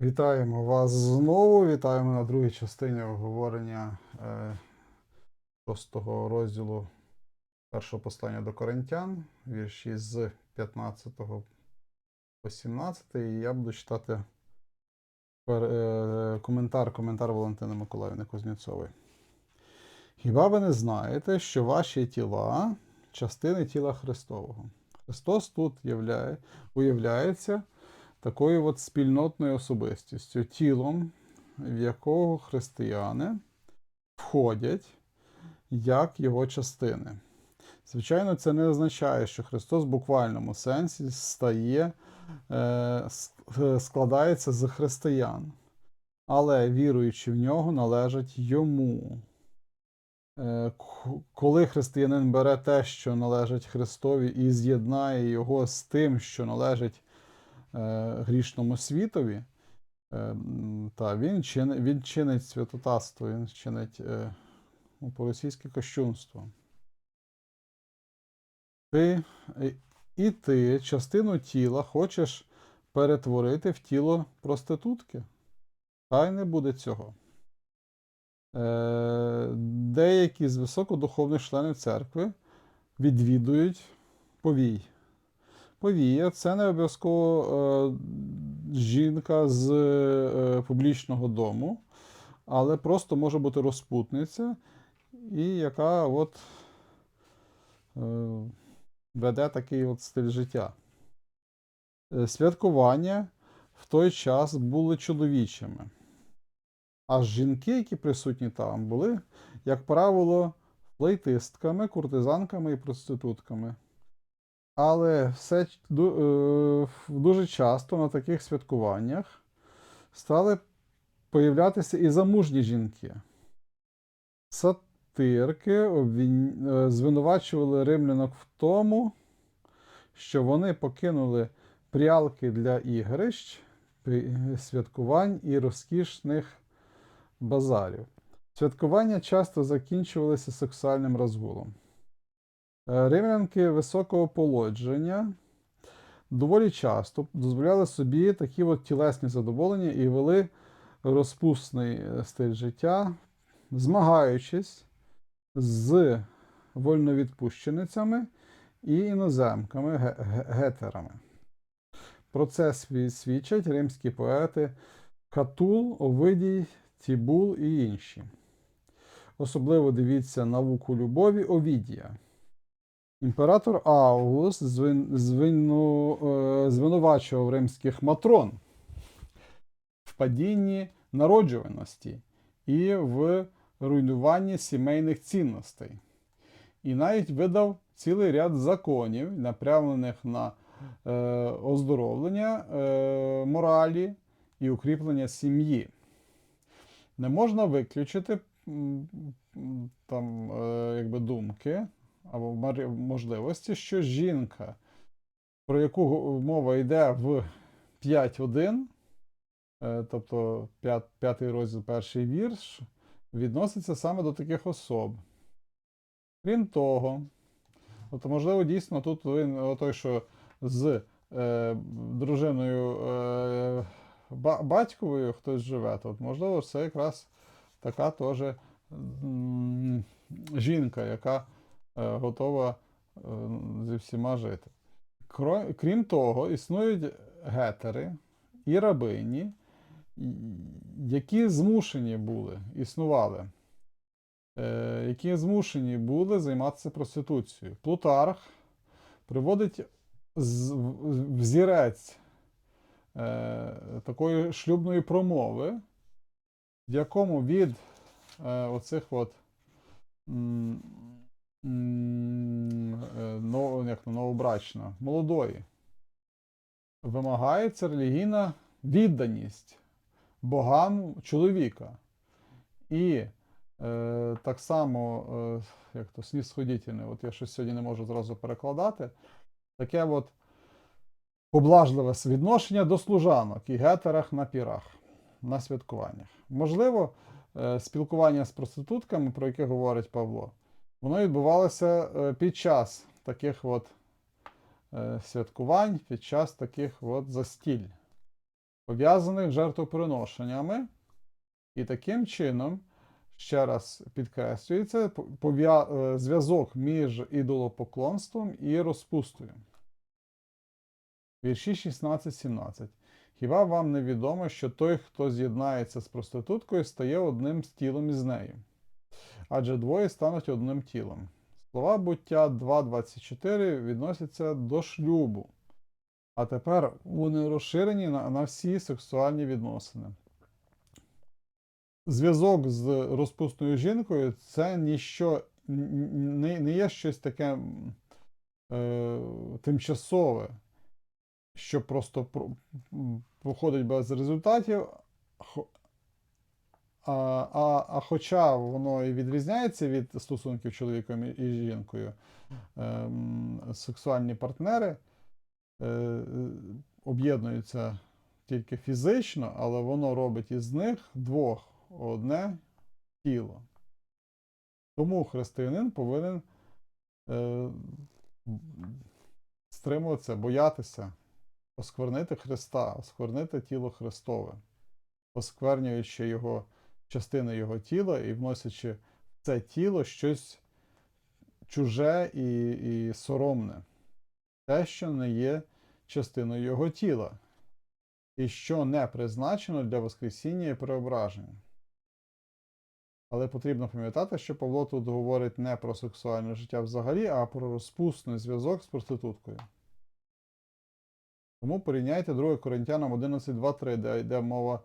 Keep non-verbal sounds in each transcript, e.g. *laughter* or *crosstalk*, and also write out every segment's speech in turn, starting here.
Вітаємо вас знову. Вітаємо на другій частині обговорення е, шостого розділу першого послання до Коринтян, вірші з 15 по 17. І я буду читати е, коментар, коментар Валентини Миколаївни Кузнєцової. Хіба ви не знаєте, що ваші тіла частини тіла Христового? Христос тут являє, уявляється такою от спільнотною особистістю, тілом, в якого християни входять як його частини. Звичайно, це не означає, що Христос в буквальному сенсі стає, е, е, складається з християн, але віруючи в нього, належать йому. Е, Коли християнин бере те, що належить Христові, і з'єднає його з тим, що належить грішному світові, е, та він, чин, він чинить святотатство, він чинить е, ну, по-російськи кощунство. Ти, і- ти частину тіла хочеш перетворити в тіло проститутки. Хай не буде цього. Е, деякі з високодуховних членів церкви відвідують повій. Повія це не обов'язково е, жінка з е, публічного дому, але просто може бути розпутниця, і яка от е, веде такий от стиль життя. Святкування в той час були чоловічими. А жінки, які присутні там, були, як правило, флейтистками, куртизанками і проститутками. Але все е, дуже часто на таких святкуваннях стали появлятися і замужні жінки. Сатирки е, звинувачували римлянок в тому, що вони покинули прялки для ігрищ, святкувань і розкішних базарів. Святкування часто закінчувалися сексуальним розгулом. Е, Римлянки високого полодження доволі часто дозволяли собі такі от тілесні задоволення і вели розпусний е, стиль життя, змагаючись з вольновідпущеницями і іноземками, ге- ге- гетерами. Про це свідчать римські поети Катул, Овидій, Тібул і інші. Особливо дивіться науку любові Овідія. Імператор Август звину, е, звинувачував римських матрон в падінні народжуваності і в руйнуванні сімейних цінностей. І навіть видав цілий ряд законів, направлених на е, оздоровлення е, моралі і укріплення сім'ї. Не можна виключити там, е, якби думки або можливості, що жінка, про яку мова йде в 5.1, е, тобто п'ят- п'ятий розділ, перший вірш, відноситься саме до таких особ. Крім того, от, можливо, дійсно тут він той, що з е, дружиною е, ба- батьковою хтось живе, то можливо, це якраз така теж жінка, яка готова е, зі всіма жити. Крім того, існують гетери і рабині, які змушені були, існували, е, які змушені були займатися проституцією. Плутарх приводить взірець е, такої шлюбної промови, в якому від е, оцих от но- як новобрачна, молодої, вимагається релігійна відданість богам чоловіка. І е, так само, е, як то снісходітельне, от я щось сьогодні не можу зразу перекладати, таке от поблажливе відношення до служанок і гетерах на пірах, на святкуваннях. Можливо, е, спілкування з проститутками, про яке говорить Павло, воно відбувалося е, під час таких от е, святкувань, під час таких от застіль. пов'язаних жертвоприношеннями. І таким чином, ще раз підкреслюється, е, зв'язок між ідолопоклонством і розпустою. Вірші 16-17. Хіба вам не відомо, що той, хто з'єднається з проституткою, стає одним з тілом із нею? Адже двоє стануть одним тілом. Слова буття 2.24 відносяться до шлюбу. А тепер вони розширені на, на всі сексуальні відносини. Зв'язок з розпусною жінкою це ніщо, не, не є щось таке е, тимчасове, що просто проходить без результатів. А, а, а хоча воно і відрізняється від стосунків чоловіком і- жінкою, ем, сексуальні партнери е, е, об'єднуються тільки фізично, але воно робить із них двох одне тіло. Тому християнин повинен е, стримуватися, боятися, осквернити Христа, осквернити тіло Христове, осквернюючи його частини його тіла і вносячи в це тіло щось чуже і, і соромне, те, що не є частиною його тіла, і що не призначено для Воскресіння і преображення. Але потрібно пам'ятати, що Павло тут говорить не про сексуальне життя взагалі, а про розпусний зв'язок з проституткою. Тому порівняйте 2 Коринтянам 11.2.3, де йде мова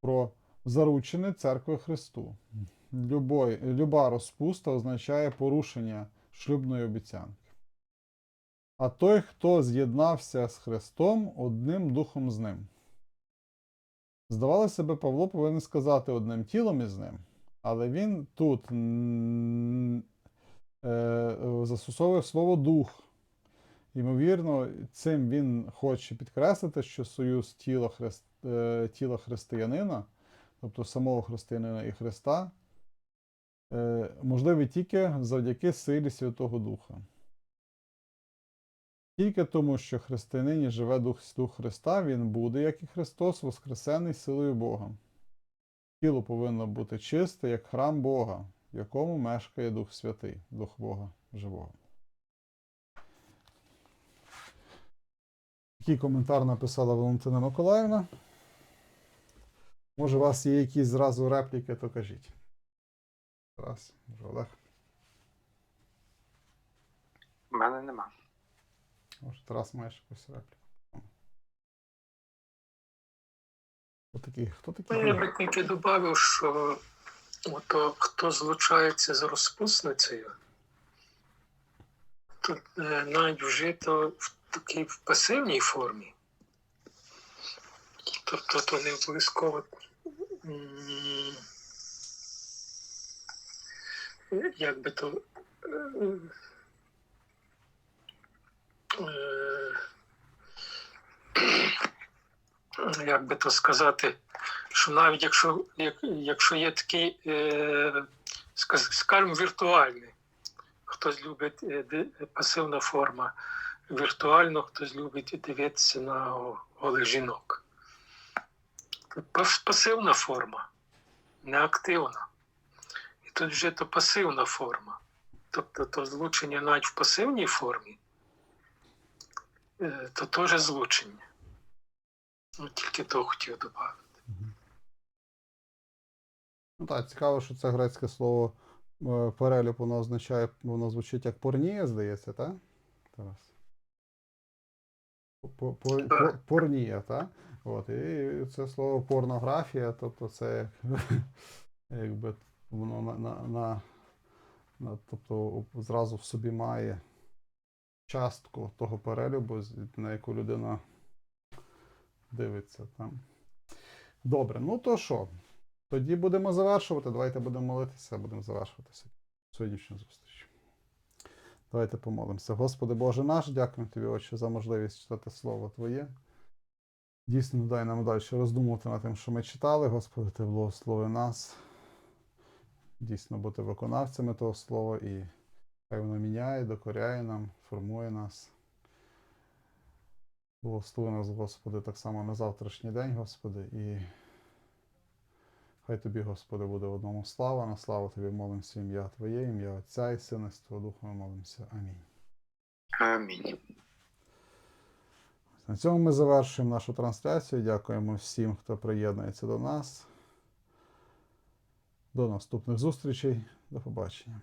про заручене церкви Христу. Любой, люба розпуста означає порушення шлюбної обіцянки. А той, хто з'єднався з Христом, одним духом з ним. Здавалося би, Павло повинен сказати одним тілом із ним, але він тут е, застосовує слово дух. Ймовірно, цим він хоче підкреслити, що союз тіла, христ, е, тіла християнина, тобто самого християнина і Христа, е, можливий тільки завдяки силі Святого Духа. Тільки тому, що в християнині живе Дух, Дух Христа, він буде, як і Христос, воскресений силою Бога. Тіло повинно бути чисте, як храм Бога, в якому мешкає Дух Святий, Дух Бога живого. Такий коментар написала Валентина Миколаївна. Може, у вас є якісь зразу репліки, то кажіть. Тарас, може, Олег. У мене нема. Може, Тарас маєш якусь репліку. Хто такий? Хто такий? Ну, Я би тільки додав, що ото, хто злучається з розпусницею, тут е, навіть вжито в такій в пасивній формі. Тобто то не обов'язково. Як би то. е, як би то сказати, що навіть якщо, як, якщо є такий, е, скажімо, віртуальний, хтось любить е, пасивна форма, віртуально хтось любить дивитися на го- голих жінок. Пасивна форма, не активна. І тут вже то пасивна форма. Тобто то злучення навіть в пасивній формі, е, то теж злучення. Ну, тільки то хотів додати. Ну так, цікаво, що це грецьке слово е, перелюб, воно означає, воно звучить як порнія, здається, так? Тарас. По- по- по- Порнія, так? От, і це слово порнографія, тобто це як, *laughs* якби воно на, на, на, на тобто зразу в собі має частку того перелюбу, на яку людина дивиться там. Добре, ну то що? Тоді будемо завершувати. Давайте будемо молитися, будемо завершувати сьогоднішню зустріч. Давайте помолимося. Господи Боже наш, дякуємо Тобі, Отче, за можливість читати Слово Твоє. Дійсно, дай нам далі роздумувати над тим, що ми читали. Господи, Ти благослови нас. Дійсно бути виконавцями того слова і хай воно міняє, докоряє нам, формує нас. Благослови нас, Господи, так само на завтрашній день, Господи, і хай Тобі, Господи, буде в одному слава, на славу Тобі молимося ім'я Твоє, ім'я Отця і Сина, і Святого Духа ми молимося. Амінь. Амінь. На цьому ми завершуємо нашу трансляцію. Дякуємо всім, хто приєднується до нас. До наступних зустрічей. До побачення.